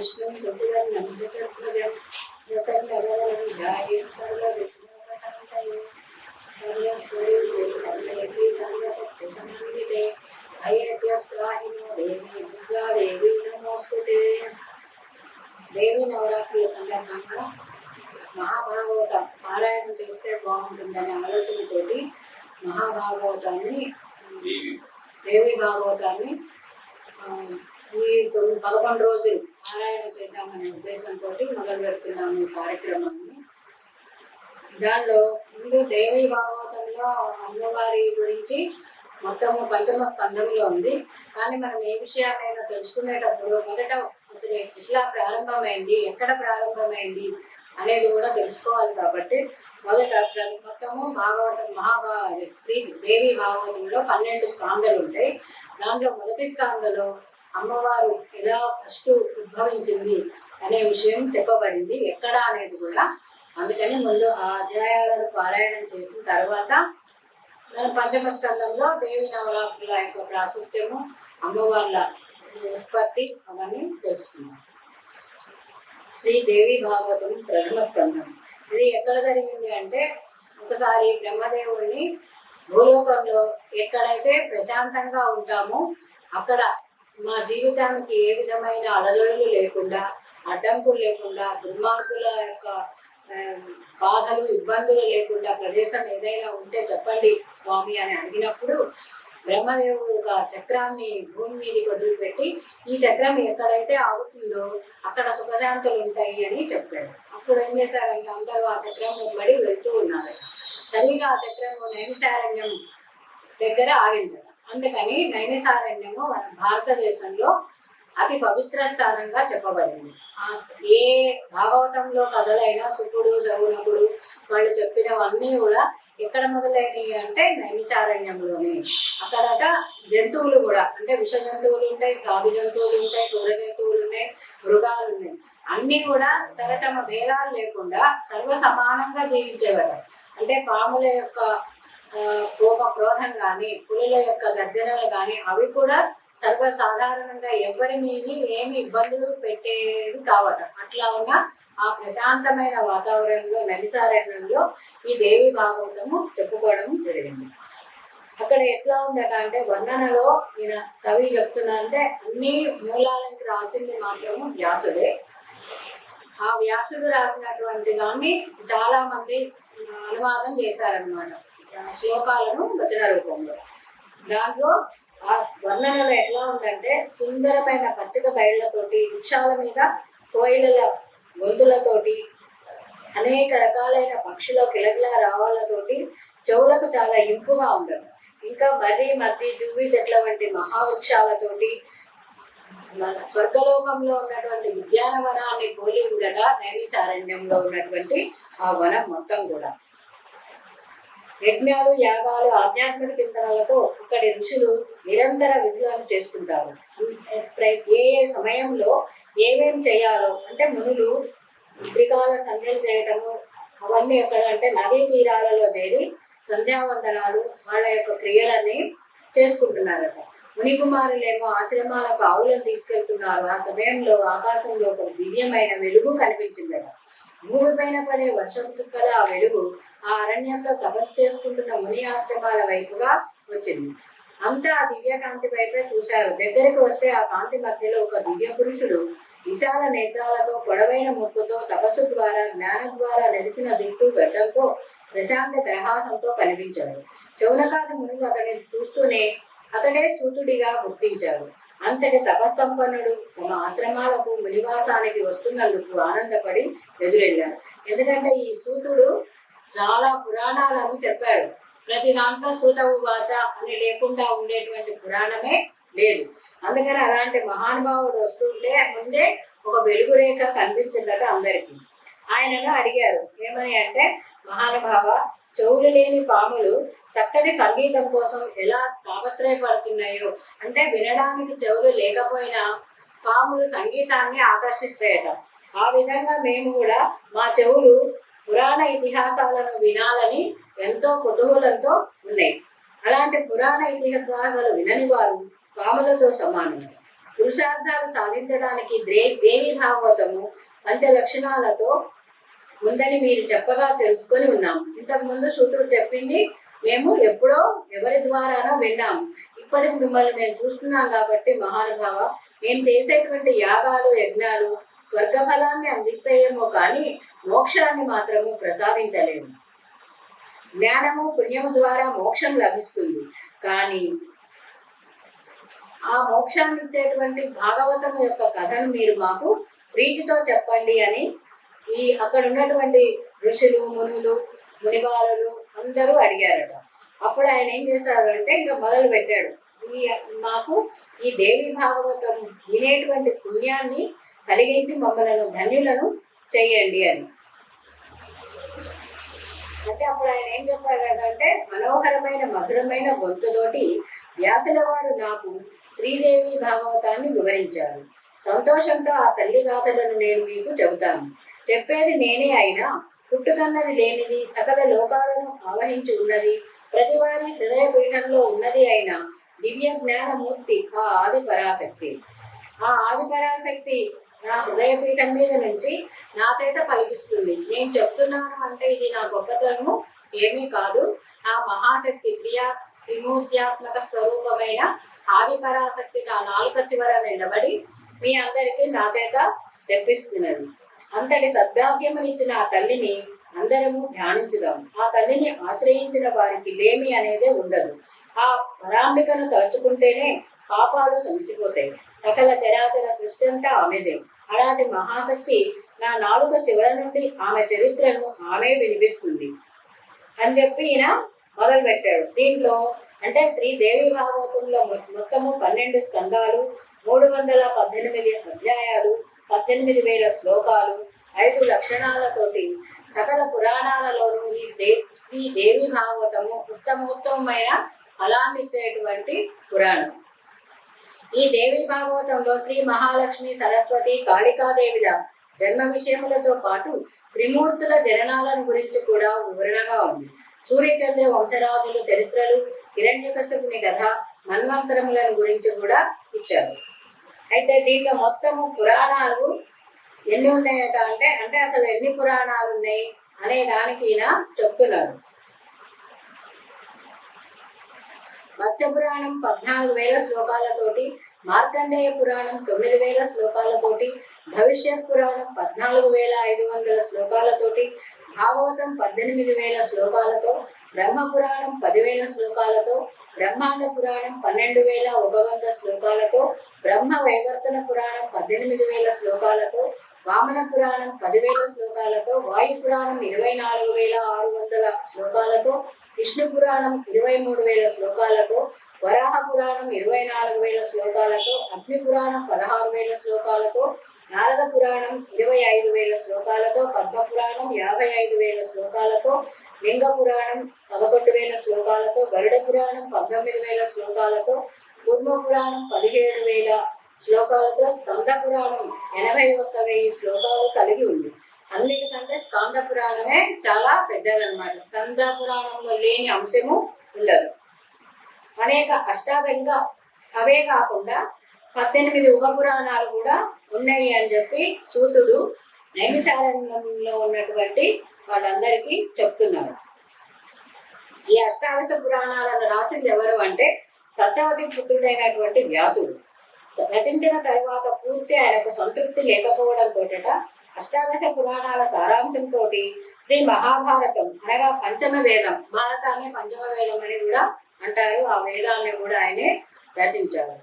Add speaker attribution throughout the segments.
Speaker 1: విష్ణుం శశివర్ణం చతుర్భుజం ప్రసన్నవదనం ధ్యాయేత్ సర్వవిఘ్నోపశాంతయే సర్వస్వరూపే సర్వయసి సర్వశక్తి సమన్వితే ఐరభ్యస్వాహినో దేవి దుర్గా దేవి నమోస్తుతే దేవి నవరాత్రి సందర్భంగా మహాభాగవత పారాయణం చేస్తే బాగుంటుందనే ఆలోచనతోటి మహాభాగవతాన్ని దేవి భాగవతాన్ని ఈ తొమ్మిది పదకొండు రోజులు పారాయణ చేద్దామనే ఉద్దేశంతో మొదలు పెడుతున్నాము ఈ కార్యక్రమాన్ని. దానిలో ముందు దేవి భాగవతంలో అమ్మవారి గురించి మొత్తము పంచమ స్కంధంలో ఉంది. కానీ మనం ఏ విషయాన్నైనా తెలుసుకునేటప్పుడు మొదట అసలు ఎట్లా ప్రారంభమైంది ఎక్కడ ప్రారంభమైంది అనేది కూడా తెలుసుకోవాలి కాబట్టి మొదట మొత్తము భాగవతం మహాభా శ్రీ దేవి భాగవతంలో పన్నెండు స్కాందలు ఉంటాయి. దాంట్లో మొదటి స్కాందలో అమ్మవారు ఎలా ఫస్ట్ ఉద్భవించింది అనే విషయం చెప్పబడింది. ఎక్కడ అనేది కూడా అందుకని ముందు ఆ అధ్యాయాలను పారాయణం చేసిన తర్వాత మన పంచమ స్కందంలో దేవి నవరాత్రుల యొక్క ప్రాశస్త్యము అమ్మవార్ల ఉత్పత్తి అవన్నీ తెలుసుకున్నాం. శ్రీ దేవి భాగవతం ప్రథమ స్కందం. ఇది ఎక్కడ జరిగింది అంటే ఒకసారి బ్రహ్మదేవుడిని భూలోకంలో ఎక్కడైతే ప్రశాంతంగా ఉంటామో అక్కడ మా జీవితానికి ఏ విధమైన అలజడులు లేకుండా అడ్డంకులు లేకుండా దుర్మార్గుల యొక్క బాధలు ఇబ్బందులు లేకుండా ప్రదేశం ఏదైనా ఉంటే చెప్పండి స్వామి అని అడిగినప్పుడు బ్రహ్మదేవుడు ఒక చక్రాన్ని భూమి మీదకి వదిలిపెట్టి ఈ చక్రం ఎక్కడైతే ఆగుతుందో అక్కడ సుఖశాంతులు ఉంటాయి అని చెప్పాడు. అప్పుడు ఏం చేశారంటే అందరూ ఆ చక్రం వెంబడి వెళ్తూ ఉన్నారు. సరిగా ఆ చక్రం నైమిసారణ్యం దగ్గర ఆగిందట అందుకని నైమిసారణ్యము మన భారతదేశంలో అతి పవిత్ర స్థానంగా చెప్పబడింది. ఏ భాగవతంలో కథలైనా సుకుడు జౌనకుడు వాళ్ళు చెప్పినవన్నీ కూడా ఎక్కడ మొదలైనవి అంటే నైమిసారణ్యంలోనే అక్కడట జంతువులు కూడా అంటే విష జంతువులు ఉంటాయి కావి జంతువులు ఉంటాయి క్రూర జంతువులు ఉన్నాయి మృగాలు ఉన్నాయి అన్నీ కూడా తరతమ భేదాలు లేకుండా సర్వ సమానంగా జీవించేవాడు అంటే పాముల యొక్క కోప క్రోధం కానీ పులుల యొక్క గర్జనలు కానీ అవి కూడా సర్వసాధారణంగా ఎవరి మీది ఏమి ఇబ్బందులు పెట్టేవి కావట. అట్లా ఉన్న ఆ ప్రశాంతమైన వాతావరణంలో నలిసారణంలో ఈ దేవి భాగవతము చెప్పుకోవడం జరిగింది. అక్కడ ఎట్లా ఉందట అంటే వర్ణనలో ఈయన కవి చెప్తున్నా అంటే అన్ని మూలాలకి రాసింది మాత్రము వ్యాసుడే. ఆ వ్యాసుడు రాసినటువంటి దాన్ని చాలా మంది అనువాదం చేశారనమాట శ్లోకాలను వచన రూపంలో. దాంట్లో ఆ వర్ణనలు ఎట్లా ఉందంటే సుందరమైన పచ్చిక బయళ్ళతోటి వృక్షాల మీద కోయిలల గొంతులతోటి అనేక రకాలైన పక్షుల కిలకిల రావాలతోటి చెవులకు చాలా ఇంపుగా ఉండదు. ఇంకా మర్రి మద్ది జూవి చెట్ల వంటి మహావృక్షాలతోటి మన స్వర్గలోకంలో ఉన్నటువంటి ఉద్యానవనాన్ని పోలి ఉందట నైమిసారణ్యంలో ఉన్నటువంటి ఆ వనం మొత్తం కూడా. యజ్ఞాలు యాగాలు ఆధ్యాత్మిక చింతనలతో అక్కడి ఋషులు నిరంతర విధులను చేసుకుంటారు. ఏ ఏ సమయంలో ఏమేం చేయాలో అంటే మునులు త్రికాల సంధ్యలు చేయటము అవన్నీ ఎక్కడ అంటే నదీ తీరాలలో చేరి సంధ్యావందనాలు వాళ్ళ యొక్క క్రియలన్నీ చేసుకుంటున్నారట. మునికుమారులేమో ఆశ్రమాలకు ఆవులను తీసుకెళ్తున్నారు. ఆ సమయంలో ఆకాశంలో ఒక దివ్యమైన వెలుగు కనిపించిందట. భూమిపైన పడే వర్షం చుక్కల ఆ వెలుగు ఆ అరణ్యంలో తపస్సు చేసుకుంటున్న ముని ఆశ్రమాల వైపుగా వచ్చింది. అంతా ఆ దివ్యకాంతి వైపే చూశారు. దగ్గరికి వస్తే ఆ కాంతి మధ్యలో ఒక దివ్య పురుషుడు విశాల నేత్రాలతో పొడవైన ముక్కుతో తపస్సు ద్వారా జ్ఞానం ద్వారా నెరిసిన జుట్టు గడ్డలతో ప్రశాంత తరహాసంతో కనిపించాడు. శౌనకాది మునులు అతడిని చూస్తూనే అతడే సూతుడిగా గుర్తించాడు అంతటి తపస్సంపన్నుడు తమ ఆశ్రమాలకు మునివాసానికి వస్తున్నందుకు ఆనందపడి ఎదురెళ్ళారు ఎందుకంటే ఈ సూతుడు చాలా పురాణాలను చెప్పాడు. ప్రతి దాంట్లో సూతవు వాచ అని లేకుండా ఉండేటువంటి పురాణమే లేదు. అందుకని అలాంటి మహానుభావుడు వస్తుంటే ముందే ఒక వెలుగు రేఖ కనిపించిందట అందరికీ. ఆయనను అడిగారు ఏమని అంటే మహానుభావ చెవులు లేని పాములు చక్కటి సంగీతం కోసం ఎలా తాపత్రయపడుతున్నాయో అంటే వినడానికి చెవులు లేకపోయినా పాములు సంగీతాన్ని ఆకర్షిస్తాయట. ఆ విధంగా మేము కూడా మా చెవులు పురాణ ఇతిహాసాలను వినాలని ఎంతో కుతూహలంతో ఉన్నాయి. అలాంటి పురాణ ఇతిహాసాలు వినని వారు పాములతో సమానం పురుషార్థాలు సాధించడానికి దేవి భాగవతము పంచ లక్షణాలతో ఉందని మీరు చెప్పగా తెలుసుకొని ఉన్నాం ఇంతకు ముందు సూత్రుడు చెప్పింది మేము ఎప్పుడో ఎవరి ద్వారానో విన్నాము ఇప్పటికి మిమ్మల్ని మేము చూస్తున్నాం కాబట్టి మహానుభావ మేము చేసేటువంటి యాగాలు యజ్ఞాలు స్వర్గఫలాన్ని అందిస్తాయేమో కానీ మోక్షాన్ని మాత్రము ప్రసాదించలేము. జ్ఞానము పుణ్యము ద్వారా మోక్షం లభిస్తుంది. కానీ ఆ మోక్షాన్ని ఇచ్చేటువంటి భాగవతం యొక్క కథను మీరు మాకు ప్రీతితో చెప్పండి అని ఈ అక్కడ ఉన్నటువంటి ఋషులు మునులు మునిబాలులు అందరూ అడిగారట. అప్పుడు ఆయన ఏం చేశారు అంటే ఇంకా మొదలు పెట్టాడు. ఈ మాకు ఈ దేవి భాగవతం వినేటువంటి పుణ్యాన్ని కలిగించి మమ్మలను ధన్యులను చేయండి అని. అంటే అప్పుడు ఆయన ఏం చెప్పాడంటే మనోహరమైన మధురమైన గొంతుతోటి వ్యాసుల వారు నాకు శ్రీదేవి భాగవతాన్ని వివరించారు. సంతోషంతో ఆ తల్లి గాథలను నేను మీకు చెబుతాను. చెప్పేది నేనే అయినా పుట్టుకన్నది లేనిది సకల లోకాలను ఆవహించి ఉన్నది. ప్రతివారి హృదయ పీఠంలో ఉన్నది అయిన దివ్య జ్ఞానమూర్తి ఆ ఆది పరాశక్తి ఆ ఆది పరాశక్తి నా హృదయ పీఠం మీద నుంచి నా చేత పలికిస్తుంది. నేను చెప్తున్నాను అంటే ఇది నా గొప్పతనము ఏమీ కాదు. ఆ మహాశక్తి క్రియా త్రిమూర్త్యాత్మక స్వరూపమైన ఆది పరాశక్తి నా నాలుక చివర నిలబడి మీ అందరికీ నా చేత తెప్పిస్తున్నది. అంతటి సద్భాగ్యమునిచ్చిన ఆ తల్లిని అందరము ధ్యానించుదాం ఆ తల్లిని ఆశ్రయించిన వారికి లేమి అనేదే ఉండదు. ఆ పరాంబికను తలుచుకుంటేనే పాపాలు సమసిపోతాయి. సకల చరాచర సృష్టి అంతా ఆమెదే. అలాంటి మహాశక్తి నా నాలుక చివర నుండి ఆమె చరిత్రను ఆమె వినిపిస్తుంది అని చెప్పి ఈయన మొదలు పెట్టాడు దీంట్లో అంటే శ్రీదేవి భాగవతంలో మొత్తము పన్నెండు స్కందాలు మూడు వందల పద్దెనిమిది అధ్యాయాలు పద్దెనిమిది వేల శ్లోకాలు ఐదు లక్షణాలతోటి సకల పురాణాలలోనూ ఈ శ్రీ శ్రీ దేవి భాగవతము ఉత్తమోత్తమైన ఫలాన్నిచ్చేటువంటి పురాణం. ఈ దేవి భాగవతంలో శ్రీ మహాలక్ష్మి సరస్వతి కాళికాదేవిల జన్మ విషయములతో పాటు త్రిమూర్తుల జననాలను గురించి కూడా వివరణగా ఉంది. సూర్యచంద్ర వంశరాజుల చరిత్రలు హిరణ్యకశపుని కథ మన్వంతరములను గురించి కూడా ఇచ్చారు. అయితే దీంట్లో మొత్తము పురాణాలు ఎన్ని ఉన్నాయట అంటే అంటే అసలు ఎన్ని పురాణాలు ఉన్నాయి అనే దానికి ఈయన చెప్తున్నాడు మత్స్య పురాణం పద్నాలుగు వేల శ్లోకాలతోటి మార్కండేయ పురాణం తొమ్మిది వేల శ్లోకాలతోటి భవిష్యత్ పురాణం పద్నాలుగు వేల ఐదు వందల శ్లోకాలతోటి భాగవతం పద్దెనిమిది వేల శ్లోకాలతో బ్రహ్మ పురాణం పదివేల శ్లోకాలతో బ్రహ్మాండ పురాణం పన్నెండు వేల ఒక వంద శ్లోకాలతో బ్రహ్మ వైవర్తన పురాణం పద్దెనిమిది వేల శ్లోకాలతో వామన పురాణం పదివేల శ్లోకాలతో వాయు పురాణం ఇరవై నాలుగు వేల ఆరు వందల శ్లోకాలతో విష్ణు పురాణం ఇరవై మూడు వేల శ్లోకాలతో వరాహ పురాణం ఇరవై నాలుగు వేల శ్లోకాలతో అగ్ని పురాణం పదహారు వేల శ్లోకాలతో నారద పురాణం ఇరవై ఐదు వేల శ్లోకాలతో పద్మ పురాణం యాభై ఐదు వేల శ్లోకాలతో లింగ పురాణం పదకొండు వేల శ్లోకాలతో గరుడ పురాణం పంతొమ్మిది వేల శ్లోకాలతో కుర్మ పురాణం పదిహేడు వేల శ్లోకాలతో స్కంద పురాణం ఎనభై ఒక్క వెయ్యి శ్లోకాలు కలిగి ఉంది. అన్నిటికంటే స్కంద పురాణమే చాలా పెద్దదన్నమాట. స్కంద పురాణంలో లేని అంశము ఉండదు. అనేక అష్టాదంగా అవే కాకుండా పద్దెనిమిది ఉప పురాణాలు కూడా ఉన్నాయి అని చెప్పి సూతుడు నైమిసారణ్యంలో ఉన్నటువంటి వాళ్ళందరికీ చెప్తున్నారు. ఈ అష్టాదశ పురాణాలను రాసింది ఎవరు అంటే సత్యవతి పుత్రుడైనటువంటి వ్యాసుడు. రచించిన తరువాత పూర్తి ఆయనకు సంతృప్తి లేకపోవడంతో అష్టాదశ పురాణాల సారాంశంతో శ్రీ మహాభారతం అనగా పంచమ వేదం భారతాన్ని పంచమ వేదం అని కూడా అంటారు. ఆ వేదాన్ని కూడా ఆయనే రచించారు.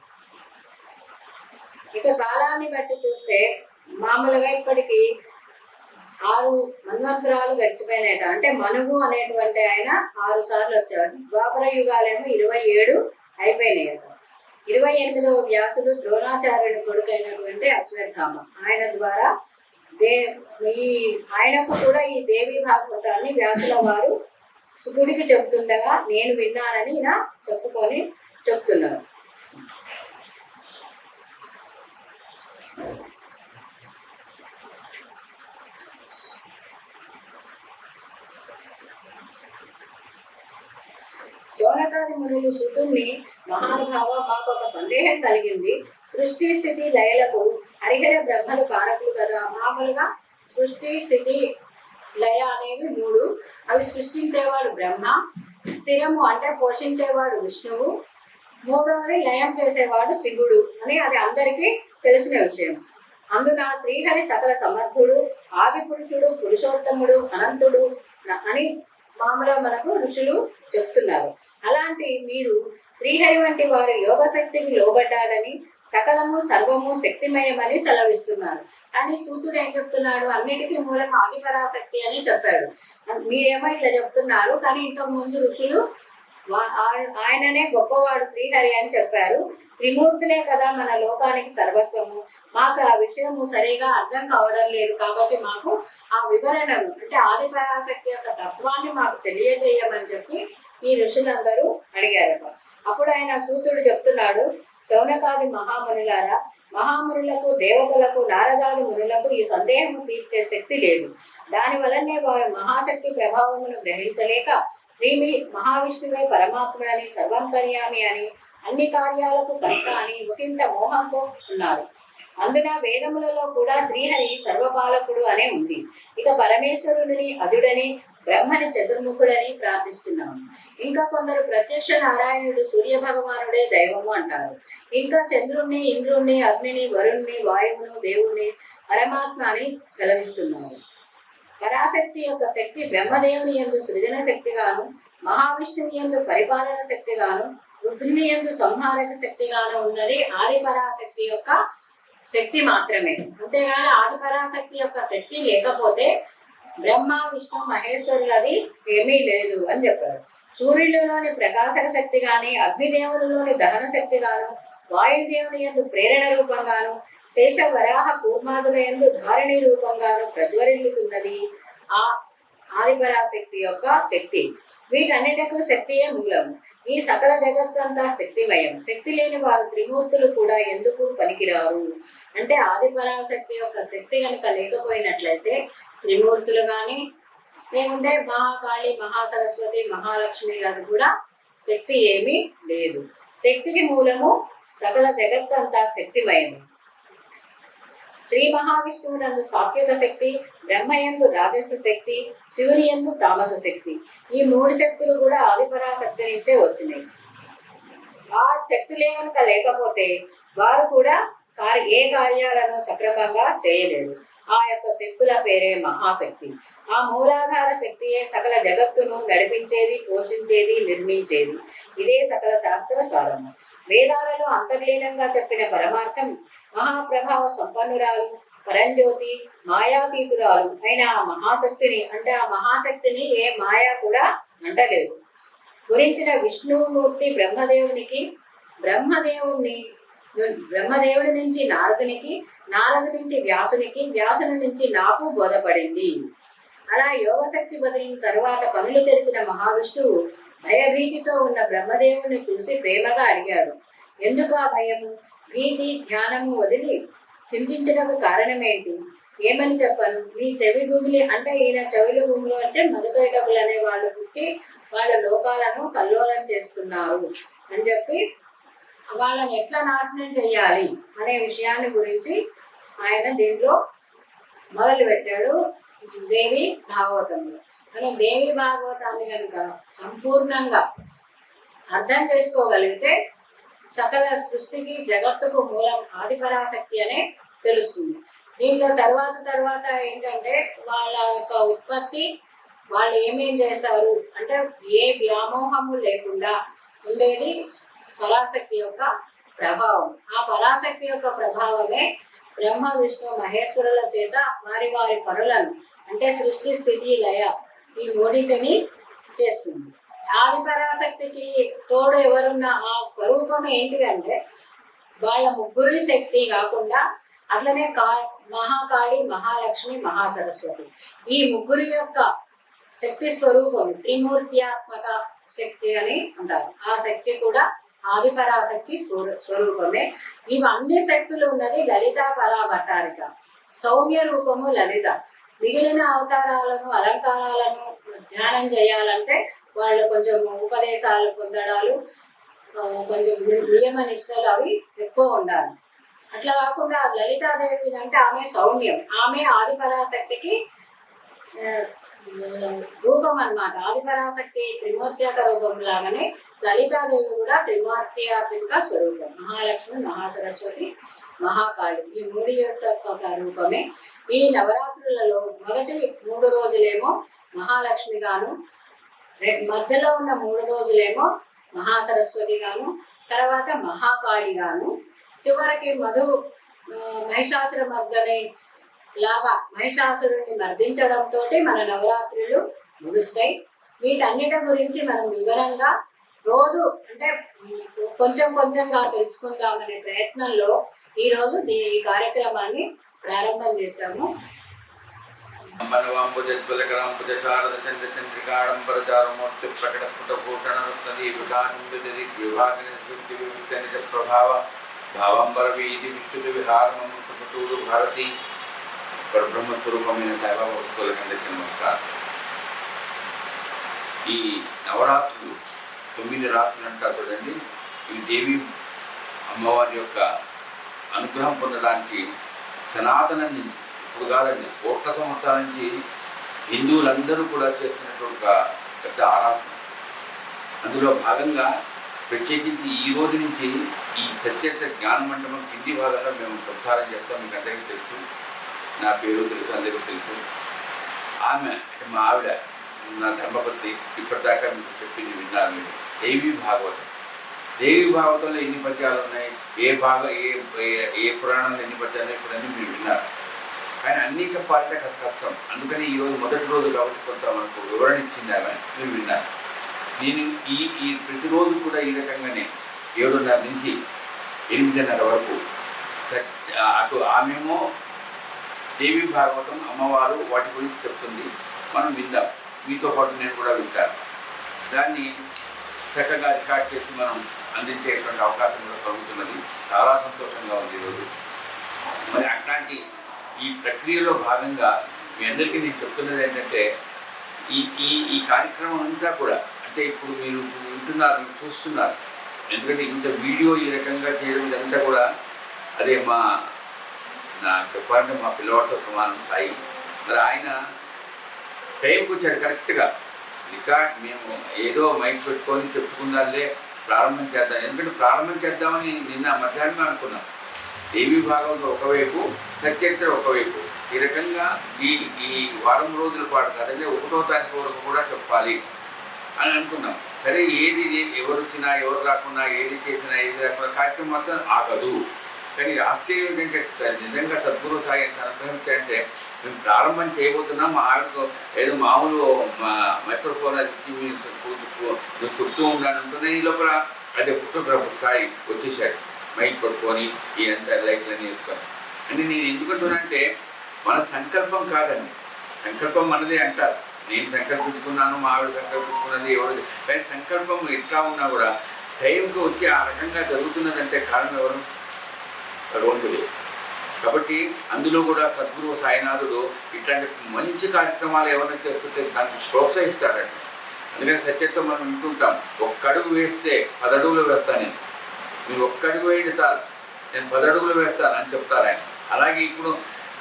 Speaker 1: ఇక కాలాన్ని బట్టి చూస్తే మామూలుగా ఇప్పటికి ఆరు మన్వంతరాలు గడిచిపోయినాయట. అంటే మనుగు అనేటువంటి ఆయన ఆరు సార్లు వచ్చాడు. ద్వాపర యుగాలేమో ఇరవై ఏడు అయిపోయినాయట. ఇరవై ఎనిమిదవ వ్యాసుడు ద్రోణాచార్యుడి కొడుకైనటువంటి అశ్వత్థామ. ఆయన ద్వారా దే ఈ ఆయనకు కూడా ఈ దేవి భాగవతాన్ని వ్యాసుల వారు సుకుడికి చెప్తుండగా నేను విన్నానని నా చెప్పుకొని చెప్తున్నాను సోనకాది మునులు సుతుణ్ణి మహానుభావ మాకు ఒక సందేహం కలిగింది. సృష్టి స్థితి లయలకు హరిహర బ్రహ్మలు కారకులు కదా. మామూలుగా సృష్టి స్థితి లయ అనేవి మూడు. అవి సృష్టించేవాడు బ్రహ్మ స్థిరము అంటే పోషించేవాడు విష్ణువు మూడవది లయం చేసేవాడు శివుడు అని అది అందరికీ తెలిసిన విషయం. అందున శ్రీహరి సకల సమర్థుడు ఆది పురుషుడు పురుషోత్తముడు అనంతుడు అని మామూలుగా మనకు ఋషులు చెప్తున్నారు. అలాంటి మీరు శ్రీహరి వంటి వారు యోగ శక్తికి లోబడ్డాడని సకలము సర్వము శక్తిమయమని సెలవిస్తున్నారు. కానీ సూతుడు ఏం చెప్తున్నాడు? అన్నిటికీ మూలం ఆదిపరాశక్తి అని చెప్పాడు. మీరేమో ఇట్లా చెప్తున్నారు కానీ ఇంతకు ముందు ఋషులు ఆ- ఆయననే గొప్పవాడు శ్రీహరి అని చెప్పారు. త్రిమూర్తులే కదా మన లోకానికి సర్వస్వము. మాకు ఆ విషయము సరిగా అర్థం కావడం లేదు కాబట్టి మాకు ఆ వివరణను అంటే ఆది పరాశక్తి యొక్క తత్వాన్ని మాకు తెలియజేయమని చెప్పి ఈ ఋషులందరూ అడిగారట. అప్పుడు ఆయన సూతుడు చెప్తున్నాడు శౌనకాది మహామునులారా మహామునులకు దేవతలకు నారదాది మునులకు ఈ సందేహము తీర్చే శక్తి లేదు. దాని వలనే వారు మహాశక్తి ప్రభావమును గ్రహించలేక శ్రీమి మహావిష్ణువే పరమాత్ముడని సర్వం సర్వంతర్యామి అని అన్ని కార్యాలకు కర్త అని ఒకంత మోహంతో ఉన్నారు అందున వేదములలో కూడా శ్రీహరి సర్వపాలకుడు అనే ఉంది. ఇక పరమేశ్వరుడిని అదుడని బ్రహ్మని చతుర్ముఖుడని ప్రార్థిస్తున్నాము ఇంకా కొందరు ప్రత్యక్ష నారాయణుడు సూర్య భగవానుడే దైవము అంటారు. ఇంకా చంద్రుణ్ణి ఇంద్రుణ్ణి అగ్నిని వరుణ్ణి వాయువును దేవుణ్ణి పరమాత్మ అని సెలవిస్తున్నారు. పరాశక్తి యొక్క శక్తి బ్రహ్మదేవుని ఎందు సృజన శక్తిగాను మహావిష్ణుని ఎందు పరిపాలన శక్తిగాను రుద్రుని ఎందు సంహారక శక్తిగాను ఉన్నది. ఆదిపరాశక్తి యొక్క శక్తి మాత్రమే. అంతేగాని ఆదిపరాశక్తి యొక్క శక్తి లేకపోతే బ్రహ్మ విష్ణు మహేశ్వరులది ఏమీ లేదు అని చెప్పారు. సూర్యుడిలోని ప్రకాశక శక్తి గాని అగ్నిదేవులలోని దహన శక్తి గాను వాయుదేవుని ఎందు ప్రేరణ రూపంగాను శేష వరాహ కూర్మాదుల ఎందు ధారిణి రూపంగాను ప్రజ్వరిల్లుతున్నది. ఆ ఆదిపరాశక్తి యొక్క శక్తి. వీటన్నిటికీ శక్తియే మూలము. ఈ సకల జగత్తంతా శక్తిమయం. శక్తి లేని వారు త్రిమూర్తులు కూడా ఎందుకు పనికిరారు? అంటే ఆదిపరాశక్తి యొక్క శక్తి కనుక లేకపోయినట్లయితే త్రిమూర్తులు కానీ లేకుంటే మహాకాళి మహాసరస్వతి మహాలక్ష్మి గారు కూడా శక్తి ఏమీ లేదు. శక్తికి మూలము సకల జగత్తంతా శక్తిమయము. శ్రీ మహావిష్ణువునందు సాత్విక శక్తి బ్రహ్మయందు రాజస శక్తి సూర్యందు తామస శక్తి. ఈ మూడు శక్తులు కూడా ఆదిపరాశక్తి నుంచే వచ్చినాయి. ఆ శక్తులే కనుక లేకపోతే వారు కూడా కార్య ఏ కార్యాలను సక్రమంగా చేయలేరు. ఆ యొక్క శక్తుల పేరే మహాశక్తి. ఆ మూలాధార శక్తియే సకల జగత్తును నడిపించేది పోషించేది నిర్మించేది. ఇదే సకల శాస్త్ర సారము. వేదాలలో అంతర్లీనంగా చెప్పిన పరమార్థం మహాప్రభావ సంపన్నురాలు పరంజ్యోతి మాయాతీతురాలు. అయిన ఆ మహాశక్తిని అంటే ఆ మహాశక్తిని ఏ మాయా కూడా అంటలేదు. గురించిన విష్ణుమూర్తి బ్రహ్మదేవునికి బ్రహ్మదేవుని బ్రహ్మదేవుడి నుంచి నారదునికి నారదు నుంచి వ్యాసునికి వ్యాసుని నుంచి నాకు బోధపడింది. అలా యోగశక్తి బదిలిన తరువాత కనులు తెరిచిన మహావిష్ణువు భయభీతితో ఉన్న బ్రహ్మదేవుని చూసి ప్రేమగా అడిగాడు. ఎందుకు ఆ భయము? వీధి ధ్యానము వదిలి చింతించడానికి కారణమేంటి? ఏమని చెప్పను? నీ చెవి గుమిలి అంటే ఈయన చెవిల గుమిలో అంటే మధుకైటకులు అనే వాళ్ళు పుట్టి వాళ్ళ లోకాలను కల్లోలం చేస్తున్నారు అని చెప్పి వాళ్ళని ఎట్లా నాశనం చేయాలి అనే విషయాన్ని గురించి ఆయన దీంట్లో మొదలు పెట్టాడు దేవి భాగవతంలో. కానీ దేవి భాగవతాన్ని కనుక సంపూర్ణంగా అర్థం చేసుకోగలిగితే సకల సృష్టికి జగత్తుకు మూలం ఆదిపరాశక్తి అనే తెలుస్తుంది. దీంట్లో తర్వాత తర్వాత ఏంటంటే వాళ్ళ యొక్క ఉత్పత్తి వాళ్ళు ఏమేం చేశారు? అంటే ఏ వ్యామోహము లేకుండా ఉండేది పరాశక్తి యొక్క ప్రభావం. ఆ పరాశక్తి యొక్క ప్రభావమే బ్రహ్మ విష్ణు మహేశ్వరుల చేత వారి వారి పనులను అంటే సృష్టి స్థితి లయ ఈ మూడింటిని చేస్తుంది. ఆది పరాశక్తికి తోడు ఎవరున్న ఆ స్వరూపం ఏంటి అంటే వాళ్ళ ముగ్గురి శక్తి కాకుండా అట్లనే కా మహాకాళి మహాలక్ష్మి మహాసరస్వతి. ఈ ముగ్గురు యొక్క శక్తి స్వరూపం త్రిమూర్త్యాత్మక శక్తి అని అంటారు. ఆ శక్తి కూడా ఆది పరాశక్తి స్వరూ- స్వరూపమే. ఇవన్నీ శక్తులు ఉన్నది లలిత పరాభట్టారిక. సౌమ్య రూపము లలిత. మిగిలిన అవతారాలను అలంకారాలను ధ్యానం చేయాలంటే వాళ్ళు కొంచెం ఉపదేశాలు పొందడాలు కొంచెం నియమ నిష్టలు అవి ఎక్కువ ఉండాలి. అట్లా కాకుండా లలితాదేవి అంటే ఆమె సౌమ్యం. ఆమె ఆదిపరాశక్తికి రూపం అన్నమాట ఆదిపరాశక్తి త్రిమూర్త్యాక రూపం లాగానే లలితాదేవి కూడా త్రిమూర్త్యాత్మిక స్వరూపం. మహాలక్ష్మి మహాసరస్వతి మహాకాళి. ఈ మూడు యొక్క రూపమే ఈ నవరాత్రులలో మొదటి మూడు రోజులేమో మహాలక్ష్మి గాను మధ్యలో ఉన్న మూడు రోజులేమో మహాసరస్వతి గాను తర్వాత మహాకాళి గాను. చివరికి మధు మహిషాసుర మర్దని లాగా మహిషాసురుడిని మర్దించడంతో మన నవరాత్రులు ముగుస్తాయి. వీటన్నిటి గురించి మనం వివరంగా రోజు అంటే కొంచెం కొంచెంగా తెలుసుకుందామనే ప్రయత్నంలో ఈ రోజు దీని ఈ కార్యక్రమాన్ని ప్రారంభం చేశాము.
Speaker 2: మనవాంబుజజ్వలకరాంబుజ శారద చంద్ర చంద్రికాడంబరచారుమూర్తి ప్రకట స్ఫుట భూషణ నదీ వికానందది విభాగిని నిజ ప్రభావ భావంబర వీధి విష్ణుది విహారమూరు భారతి పరబ్రహ్మ స్వరూపమైన సాయిబాబా భక్తులకందరికీ నమస్కారం ఈ నవరాత్రులు తొమ్మిది రాత్రులు అంటారు చూడండి. ఇవి దేవి అమ్మవారి యొక్క అనుగ్రహం పొందడానికి సనాతన ఇప్పుడు కాదండి కోట్ల సంవత్సరాల నుంచి హిందువులందరూ కూడా చేస్తున్నటువంటి ఒక పెద్ద ఆరాధన. అందులో భాగంగా ప్రత్యేకించి ఈ రోజు నుంచి ఈ సత్యత జ్ఞాన మండపం కింది భాగంలో మేము సంసారం చేస్తాం మీకు అందరికీ తెలుసు. నా పేరు తెలుసు అందరికీ తెలుసు. ఆమె అంటే మా ఆవిడ నా ధర్మపతి ఇప్పటిదాకా మీకు చెప్పింది విన్నారు మీరు దేవి భాగవతం. దేవి భాగవతంలో ఎన్ని పద్యాలు ఉన్నాయి? ఏ భాగ ఏ ఏ- పురాణంలో ఎన్ని పద్యాలు ఇప్పుడన్నీ ఇప్పుడు మీరు విన్నారు. కానీ అన్నీ చెప్పాలంటే కాస్త కష్టం. అందుకని ఈరోజు మొదటి రోజు కాబట్టి కొంత మనకు వివరణ ఇచ్చింది ఆమె. మీరు విన్నారు. నేను ఈ ఈ ప్రతిరోజు కూడా ఈ రకంగానే ఏడున్నర నుంచి ఎనిమిదిన్నర వరకు అటు ఆమెమో దేవి భాగవతం అమ్మవారు వాటి గురించి చెప్తుంది. మనం విందాం. మీతో పాటు నేను కూడా వింటాను. దాన్ని చక్కగా రికార్డ్ చేసి మనం అందించేటువంటి అవకాశం కూడా కలుగుతున్నది. చాలా సంతోషంగా ఉంది ఈరోజు మరి అట్లాంటి ఈ ప్రక్రియలో భాగంగా మీ అందరికీ నేను చెప్తున్నది ఏంటంటే ఈ ఈ ఈ కార్యక్రమం అంతా కూడా అంటే ఇప్పుడు మీరు వింటున్నారు మీరు చూస్తున్నారు. ఎందుకంటే ఇంత వీడియో ఈ రకంగా చేయడం ఇదంతా కూడా అదే మా నా చెప్పాలంటే మా పిల్లవాడితో సమానం స్థాయి. మరి ఆయన టైంకి వచ్చాడు కరెక్ట్గా. రికార్డ్ మేము ఏదో మైక్ పెట్టుకొని చెప్పుకుందాంలే ప్రారంభం చేద్దాం. ఎందుకంటే ప్రారంభం చేద్దామని నిన్న మధ్యాహ్నం అనుకున్నాం. దేవి భాగంలో ఒకవైపు సత్యత్ర ఒకవైపు. ఈ రకంగా ఈ ఈ వారం రోజుల పాటు కాదంటే ఒకటో తారీఖు వరకు కూడా చెప్పాలి అని అనుకున్నాం. సరే ఏది ఎవరు వచ్చినా ఎవరు రాకున్నా ఏది చేసినా ఏది రాకున్నా కార్యక్రమం మాత్రం ఆగదు. కానీ ఆస్తి ఏంటంటే నిజంగా సద్గురు సాయి ఎంత అనుగ్రహించారంటే మేము ప్రారంభం చేయబోతున్నాం మా ఆవిడకు ఏదో మామూలు మా మైక్రోఫోన్ అది నువ్వు చెప్తూ ఉండాలని అంటున్నా ఈ లోపల అదే ఫోటోగ్రాఫర్ సాయి వచ్చేసాడు. మైక్ పట్టుకొని ఈ అంత లైట్లన్నీ వేసుకొని. అంటే నేను ఎందుకంటున్నానంటే మన సంకల్పం కాదండి. సంకల్పం మనదే అంటారు. నేను సంకల్పించుకున్నాను మా ఆవిడ సంకల్పించుకున్నది ఎవరు కానీ సంకల్పం ఎట్లా ఉన్నా కూడా టైంకి వచ్చి ఆ రకంగా జరుగుతున్నదంటే కారణం ఎవరు? భగవంతుడే కాబట్టి అందులో కూడా సద్గురువు సాయినాథుడు ఇట్లాంటి మంచి కార్యక్రమాలు ఏమైనా చేస్తుంటే దాన్ని ప్రోత్సహిస్తాడండి అందుకని సత్యంతో మనం వింటుంటాం ఒక్కడుగు వేస్తే పదడుగులు వేస్తాను నేను. మీరు ఒక్కడుగు వేయండి చాలు. నేను పదడుగులు వేస్తాను అని చెప్తారు ఆయన అలాగే ఇప్పుడు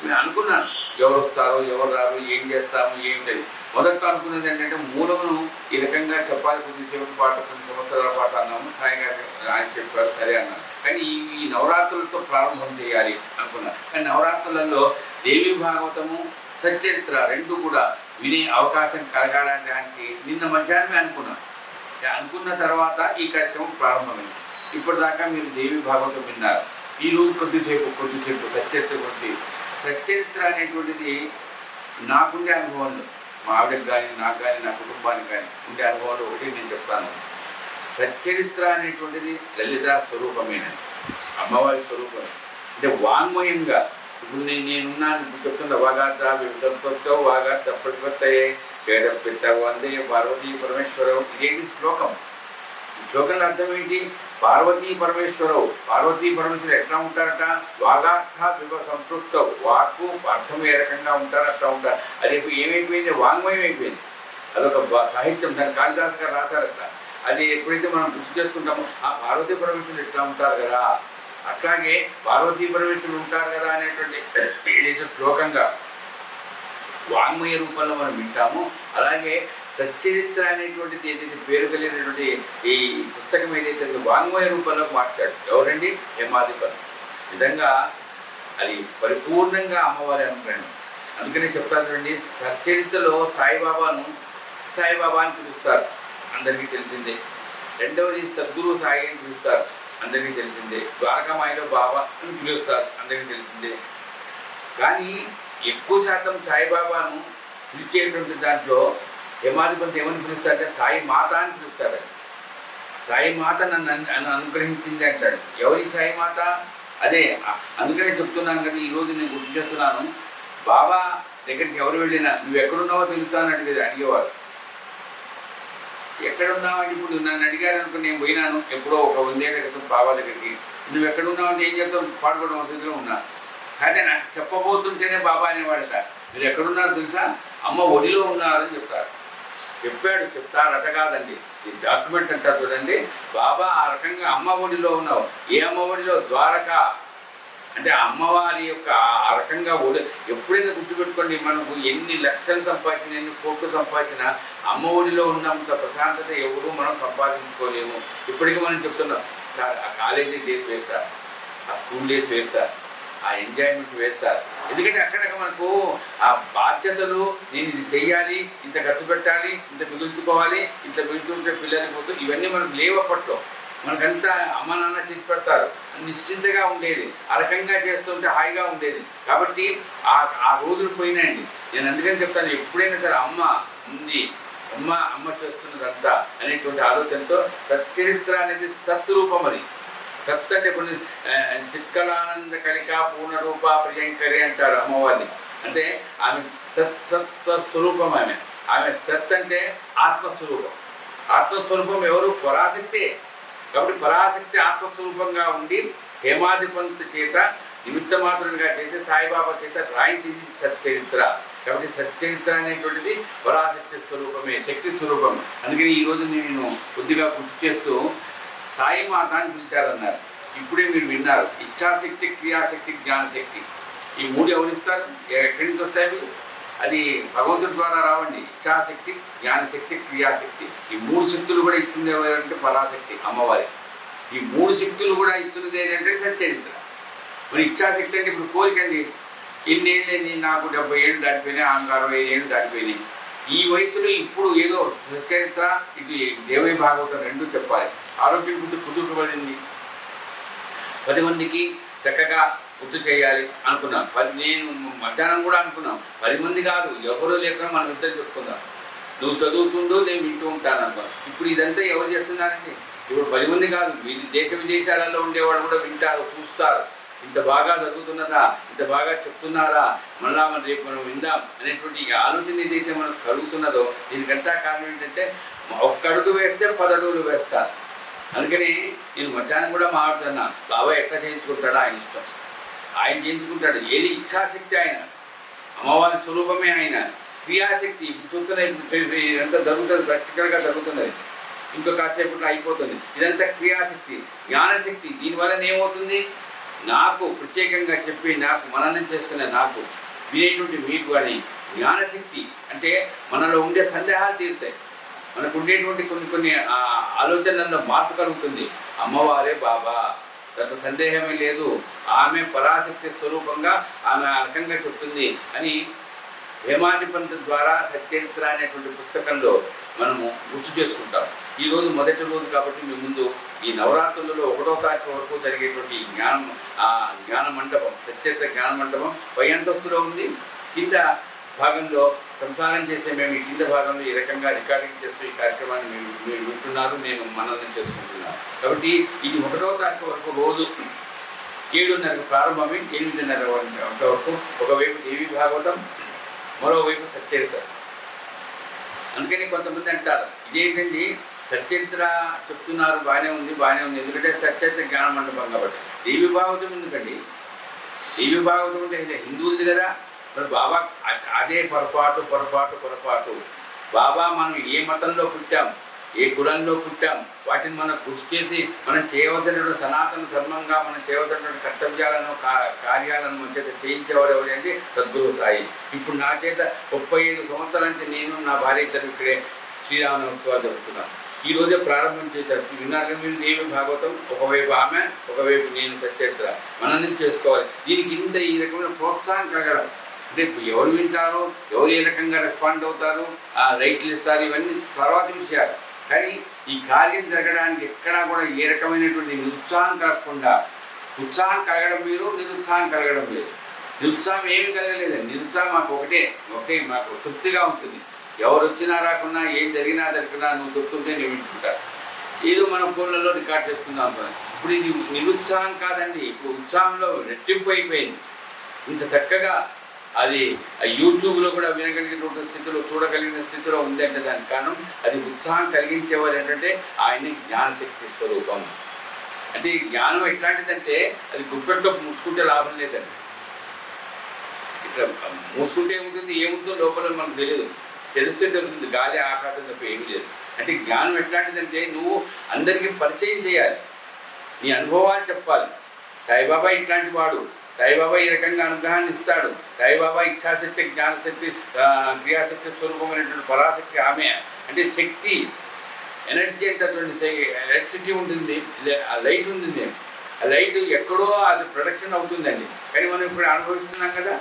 Speaker 2: నేను అనుకున్నాను ఎవరు వస్తారు ఎవరు రారు ఏం చేస్తాము ఏం లేదు. మొదట అనుకున్నది ఏంటంటే మూలమును ఈ రకంగా చెప్పాలి కొద్దిసేపు పాటు కొన్ని సంవత్సరాల పాటు అన్నాము. హాయిగా ఆయన చెప్పారు సరే అన్నాను కానీ ఈ ఈ నవరాత్రులతో ప్రారంభం చేయాలి అనుకున్నారు కానీ నవరాత్రులలో దేవి భాగవతము సచ్చరిత్ర రెండు కూడా వినే అవకాశం కలగడానికి నిన్న మధ్యాహ్నమే అనుకున్నాను అనుకున్న తర్వాత ఈ కార్యక్రమం ప్రారంభమైంది. ఇప్పటిదాకా మీరు దేవి భాగవతం విన్నారు. ఈ రోజు కొద్దిసేపు కొద్దిసేపు సచ్చరిత్ర గురించి సచ్చరిత్ర అనేటువంటిది నాకుండే అనుభవంలో. మా ఆవిడకి కానీ నాకు కానీ నా కుటుంబానికి కానీ ఉండే అనుభవంలో ఒకటి నేను చెప్తాను. సచ్చరిత్ర అనేటువంటిది లలిత స్వరూపమేనండి. అమ్మవారి స్వరూపం అంటే వాంగ్మయంగా ఇప్పుడు నేను నేనున్నాను ఇప్పుడు చెప్తున్న వాగాత విభసంతో వాగాత ప్రతిపత్తయే పేద పిత్త వందే పార్వతీ పరమేశ్వరవు ఇదేంటి శ్లోకం? ఈ శ్లోకంలో అర్థం ఏంటి పార్వతీ పరమేశ్వరవు పార్వతీ పరమేశ్వరు ఎట్లా ఉంటారట? వాగార్థ వివ సంతృప్త వాక్కు అర్థం ఏ రకంగా ఉంటారు అట్లా ఉంటారు. అది ఏమైపోయింది? వాంగ్మయం అయిపోయింది. అదొక సాహిత్యం. దాని కాళిదాస్ గారు రాశారట. అది ఎప్పుడైతే మనం గుర్తు చేసుకుంటామో ఆ పార్వతీ పరమేశ్వరులు ఎట్లా ఉంటారు కదా? అట్లాగే పార్వతీ పరమేశ్వరులు ఉంటారు కదా అనేటువంటి ఏదైతే శ్లోకంగా వాంగ్మయ రూపంలో మనం వింటాము. అలాగే సచ్చరిత్ర అనేటువంటిది ఏదైతే పేరు కలిగినటువంటి ఈ పుస్తకం ఏదైతే వాంగ్మయ రూపంలో మాట్లాడు. ఎవరండి? హేమాధిపతి. నిజంగా అది పరిపూర్ణంగా అమ్మవారి అనుగ్రహం. అందుకనే చెప్తాను చూడండి సచ్చరిత్రలో సాయిబాబాను సాయిబాబా అని పిలుస్తారు. అందరికీ తెలిసిందే. రెండవది సద్గురు సాయి అని పిలుస్తారు. అందరికీ తెలిసిందే. ద్వారకామాయిలో బాబా అని పిలుస్తారు. అందరికీ తెలిసిందే. కానీ ఎక్కువ శాతం సాయిబాబాను పిలిచేటువంటి దాంట్లో యమాధిపతి ఏమని పిలుస్తారంటే సాయి మాత అని పిలుస్తారు సాయి మాత నన్ను నన్ను అనుగ్రహించింది అంటాడు. ఎవరి సాయి మాత? అదే అందుకనే చెప్తున్నాను కదా ఈరోజు నేను గుర్తు చేస్తున్నాను. బాబా దగ్గరికి ఎవరు వెళ్ళినా నువ్వు ఎక్కడున్నావో తెలుస్తానంటే అడిగేవారు. ఎక్కడున్నావు ఇప్పుడు నన్ను అడిగారు అనుకుని నేను పోయినాను. ఎప్పుడో ఒక వందేళ్ళ క్రితం బాబా దగ్గరికి. నువ్వు ఎక్కడున్నావు అంటే ఏం చెప్తావు? పాడుకోవడం వసతిలో ఉన్నా. కానీ నాకు చెప్పబోతుంటేనే బాబా అనేవాడట. మీరు ఎక్కడున్నారో తెలుసా? అమ్మ ఒడిలో ఉన్నారని చెప్తారు చెప్పాడు చెప్తారట అట కాదండి. ఈ డాక్యుమెంట్ అంటారు చూడండి. బాబా ఆ రకంగా అమ్మ ఒడిలో ఉన్నావు. ఏ అమ్మ ఒడిలో? ద్వారకా. అంటే అమ్మవారి యొక్క ఆ- రకంగా ఒడి ఎప్పుడైనా గుర్తుపెట్టుకోండి మనకు ఎన్ని లక్షలు సంపాదించిన ఎన్ని కోట్లు సంపాదించిన అమ్మ ఒడిలో ఉన్నంత ప్రశాంతత ఎవరు మనం సంపాదించుకోలేము. ఇప్పటికీ మనం చెప్తున్నాం సార్ ఆ కాలేజీ డేస్ వేరు సార్ ఆ స్కూల్ డేస్ వేరు సార్ ఆ ఎంజాయ్మెంట్ వేరు సార్. ఎందుకంటే అక్కడ మనకు ఆ బాధ్యతలు నేను ఇది చెయ్యాలి ఇంత ఖర్చు పెట్టాలి ఇంత మిగుల్చుకోవాలి ఇంత మిగుల్చుకుంటే పిల్లలకి పోతూ ఇవన్నీ మనకు లేవు అప్పట్లో మనకంతా అమ్మ నాన్న చేసి పెడతారు. నిశ్చింతగా ఉండేది. ఆ రకంగా చేస్తుంటే హాయిగా ఉండేది. కాబట్టి ఆ ఆ రోజులు పోయినాయండి. నేను అందుకని చెప్తాను ఎప్పుడైనా సరే అమ్మ ఉంది అమ్మ అమ్మ చేస్తున్నదంతా అనేటువంటి ఆలోచనతో సచ్చరిత్ర అనేది సత్రూపం అది. సత్ అంటే కొన్ని ఆ, చిత్కలానంద కలిక పూర్ణరూప ప్రియంకరి అంటారు అమ్మవారిని. అంటే ఆమె సత్ సత్ సత్ స్వరూపం ఆమె. ఆమె సత్ అంటే ఆత్మస్వరూపం. ఆత్మస్వరూపం ఎవరు? పరాశక్తే. కాబట్టి పరాశక్తి ఆత్మస్వరూపంగా ఉండి హేమాధిపంత చేత నిమిత్త మాత్రంగా చేసి సాయిబాబా చేత రాయించింది సచ్చరిత్ర కాబట్టి సచ్చరిత్ర అనేటువంటిది పరాశక్తి స్వరూపమే శక్తి స్వరూపం. అందుకని ఈరోజు నేను కొద్దిగా గుర్తు చేస్తూ సాయి మాత అని పిలిచారన్నారు. ఇప్పుడే మీరు విన్నారు. ఇచ్ఛాశక్తి క్రియాశక్తి జ్ఞానశక్తి. ఈ మూడు ఎవరిస్తారు ఎక్కడి నుంచి వస్తాయి మీరు అది భగవంతుడి ద్వారా రావండి. ఇచ్ఛాశక్తి జ్ఞానశక్తి క్రియాశక్తి. ఈ మూడు శక్తులు కూడా ఇస్తుంది ఎవరంటే పరాశక్తి అమ్మవారి. ఈ మూడు శక్తులు కూడా ఇస్తున్నది ఏంటంటే సత్యచరిత్ర మరి ఇచ్ఛాశక్తి అంటే ఇప్పుడు కోరికండి ఎన్నేళ్ళని నాకు డెబ్బై ఏళ్ళు దాటిపోయినాయి ఆమెకు అరవై ఐదు ఏళ్ళు దాటిపోయినాయి. ఈ వయసులో ఇప్పుడు ఏదో సత్యచరిత్ర ఇది దేవై భాగవతం రెండు చెప్పాలి. ఆరోగ్యం గురించి కుదురుపడింది పది మందికి చక్కగా గుర్తు చేయాలి అనుకున్నాం పది నేను మధ్యాహ్నం కూడా అనుకున్నాం పది మంది కాదు ఎవరు లేకుండా మనం ఇద్దరు చెప్పుకుందాం. నువ్వు చదువుతుండో నేను వింటూ ఉంటాను అనుకో ఇప్పుడు ఇదంతా ఎవరు చేస్తున్నారండి? ఇప్పుడు పది మంది కాదు వీళ్ళు దేశ విదేశాలలో ఉండేవాడు కూడా వింటారు చూస్తారు. ఇంత బాగా చదువుతున్నదా? ఇంత బాగా చెప్తున్నారా? మళ్ళా మనం రేపు మనం విందాం అనేటువంటి ఆలోచన ఏదైతే మనకు కలుగుతున్నదో దీనికంతా కారణం ఏంటంటే ఒక్క అడుగు వేస్తే పదడుగులు వేస్తారు అందుకని నేను మధ్యాహ్నం కూడా మాట్లాడుతున్నా. బాబాయ్ ఎట్లా చేయించుకుంటాడా? ఆయన ఇష్టం. ఆయన చేయించుకుంటాడు. ఏది ఇచ్ఛాశక్తి ఆయన? అమ్మవారి స్వరూపమే ఆయన. క్రియాశక్తి ఇప్పుడు ఇదంతా జరుగుతుంది ప్రాక్టికల్గా జరుగుతున్నది ఇంకో కాసేపట్లో అయిపోతుంది. ఇదంతా క్రియాశక్తి జ్ఞానశక్తి. దీనివల్ల ఏమవుతుంది? నాకు ప్రత్యేకంగా చెప్పి నాకు మననం చేసుకునే నాకు వినేటువంటి మీకు కానీ జ్ఞానశక్తి అంటే మనలో ఉండే సందేహాలు తీరుతాయి. మనకు ఉండేటువంటి కొన్ని కొన్ని ఆలోచనల్లో మార్పు కలుగుతుంది. అమ్మవారే బాబా. తన సందేహమే లేదు. ఆమె పరాశక్తి స్వరూపంగా ఆమె ఆ రకంగా చెప్తుంది అని హేమాధిపంత ద్వారా సచ్చరిత్ర అనేటువంటి పుస్తకంలో మనము గుర్తు చేసుకుంటాం. ఈ రోజు మొదటి రోజు కాబట్టి మీ ముందు ఈ నవరాత్రులలో ఒకటో తారీఖు వరకు జరిగేటువంటి జ్ఞానం ఆ జ్ఞాన మండపం సచ్చరిత్ర జ్ఞాన మండపం పై అంతస్తులో ఉంది. కింద భాగంలో సంసారం చేసే మేము ఈ కింద భాగంలో ఈ రకంగా రికార్డింగ్ చేస్తూ ఈ కార్యక్రమాన్ని మీరు మీరు వింటున్నారు నేను మననం చేసుకుంటున్నాను కాబట్టి ఇది ఒకటో తారీఖు వరకు రోజు ఏడున్నరకు ప్రారంభమై ఎనిమిదిన్నర వరకు ఒకవైపు దేవి భాగవతం మరోవైపు సచ్చరిత్ర. అందుకని కొంతమంది అంటారు ఇదేంటండి? సచ్చరిత్ర చెప్తున్నారు బాగానే ఉంది బాగానే ఉంది. ఎందుకంటే సచ్చరిత్ర జ్ఞాన మండపం కాబట్టి. దేవి భాగవతం ఎందుకండి? దేవి భాగవతం అంటే హిందువులది కదా. మరి బాబా అదే పొరపాటు పొరపాటు పొరపాటు. బాబా మనం ఏ మతంలో పుట్టాం ఏ కులంలో పుట్టాం వాటిని మనం కృషి చేసి మనం చేయవలసినటువంటి సనాతన ధర్మంగా మనం చేయవలసినటువంటి కర్తవ్యాలను కా- కార్యాలను మన చేత చేయించేవాడు ఎవరంటే సద్గురు సాయి. ఇప్పుడు నా చేత ముప్పై ఐదు సంవత్సరాల నుంచి నేను నా భార్య ఇద్దరు ఇక్కడే శ్రీరామ ఉత్సవాలు ఈ రోజే ప్రారంభం చేశారు. విన్నారు మీరు దేవి భాగవతం ఒకవైపు ఆమె ఒకవైపు నేను సత్యత్ర మనల్ని చేసుకోవాలి. దీనికి ఇంత ఈ రకమైన ప్రోత్సాహం కలగడం అంటే ఎవరు వింటారు ఎవరు ఏ రకంగా రెస్పాండ్ అవుతారు ఆ రైట్లు ఇస్తారు ఇవన్నీ తర్వాత విషయాలు కానీ ఈ కార్యం జరగడానికి ఎక్కడా కూడా ఏ రకమైనటువంటి నిరుత్సాహం కలగకుండా ఉత్సాహం కలగడం మీరు నిరుత్సాహం కలగడం లేదు నిరుత్సాహం ఏమి కలగలేదండి. నిరుత్సాహం మాకు ఒకటే ఒకటే మాకు తృప్తిగా ఉంటుంది. ఎవరు వచ్చినా రాకున్నా ఏం జరిగినా జరిగినా నువ్వు తృప్తుంటే నేను వింటుంటా. ఏదో మనం ఫోన్లలో రికార్డ్ చేసుకుందాం ఇప్పుడు ఇది నిరుత్సాహం కాదండి. ఇప్పుడు ఉత్సాహంలో రెట్టింపు అయిపోయింది. ఇంత చక్కగా అది ఆ యూట్యూబ్లో కూడా వినగలిగినటువంటి స్థితిలో చూడగలిగిన స్థితిలో ఉంది అంటే దానికి కారణం అది ఉత్సాహం కలిగించేవారు ఏంటంటే ఆయన జ్ఞానశక్తి స్వరూపం. అంటే జ్ఞానం ఎట్లాంటిదంటే అది గుప్పెట్లో ముచ్చుకుంటే లాభం లేదండి. ఇట్లా మూసుకుంటే ఏముంటుంది ఏముందో లోపల మనకు తెలియదు తెలిస్తే తెలుస్తుంది గాలి ఆకాశం తప్ప ఏమీ లేదు. అంటే జ్ఞానం ఎట్లాంటిదంటే నువ్వు అందరికీ పరిచయం చేయాలి. నీ అనుభవాలు చెప్పాలి. సాయిబాబా ఇట్లాంటి వాడు. సాయిబాబా ఈ రకంగా అనుగ్రహాన్ని ఇస్తాడు. సాయిబాబా ఇచ్ఛాశక్తి జ్ఞానశక్తి క్రియాశక్తి స్వరూపమైనటువంటి పరాశక్తి ఆమె అంటే శక్తి ఎనర్జీ అంటటువంటి ఎలక్ట్రిసిటీ ఉంటుంది ఆ లైట్ ఉంటుంది. ఆ లైట్ ఎక్కడో అది ప్రొడక్షన్ అవుతుందండి. కానీ మనం ఇప్పుడు అనుభవిస్తున్నాం కదా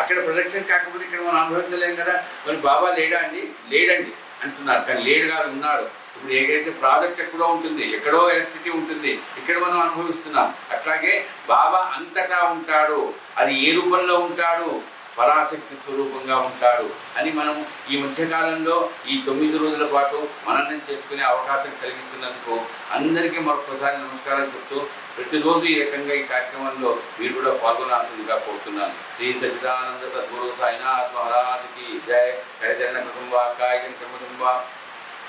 Speaker 2: అక్కడ ప్రొడక్షన్ కాకపోతే ఇక్కడ మనం అనుభవించలేం కదా. మరి బాబా లేడా అండి? లేడండి అంటున్నారు. కానీ లేడు కాదు ఉన్నాడు. ఇప్పుడు ఏదైతే ప్రాజెక్ట్ ఎక్కడో ఉంటుంది ఎక్కడో ఎలక్ట్రిసిటీ ఉంటుంది ఇక్కడ మనం అనుభవిస్తున్నాం. అట్లాగే బాబా అంతటా ఉంటాడు. అది ఏ రూపంలో ఉంటాడు? పరాశక్తి స్వరూపంగా ఉంటాడు అని మనం ఈ మధ్యకాలంలో ఈ తొమ్మిది రోజుల పాటు మననం చేసుకునే అవకాశం కలిగిస్తున్నందుకు అందరికీ మరొకసారి నమస్కారం చెప్తూ ప్రతిరోజు ఈ రకంగా ఈ కార్యక్రమంలో మీరు కూడా పాల్గొనాల్సిందిగా కోరుతున్నాను. శ్రీ సచిదానంద సద్గురు సాయినాథ్ మహారాజ్కి జయ. హరిచరణ కుటుంబ కాయకంఠ కుటుంబ.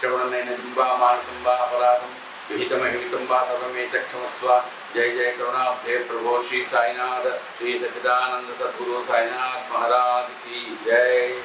Speaker 2: श्रवणनयन जुम्बा मानसुम्बा अपराधम, विहितमहितुम्बा सर्वमेतक्षमस्व जय जय करुणाभ्य प्रभो श्री साईनाथ, श्री सचिदानंद सद्गुरु साईनाथ महाराज की जय।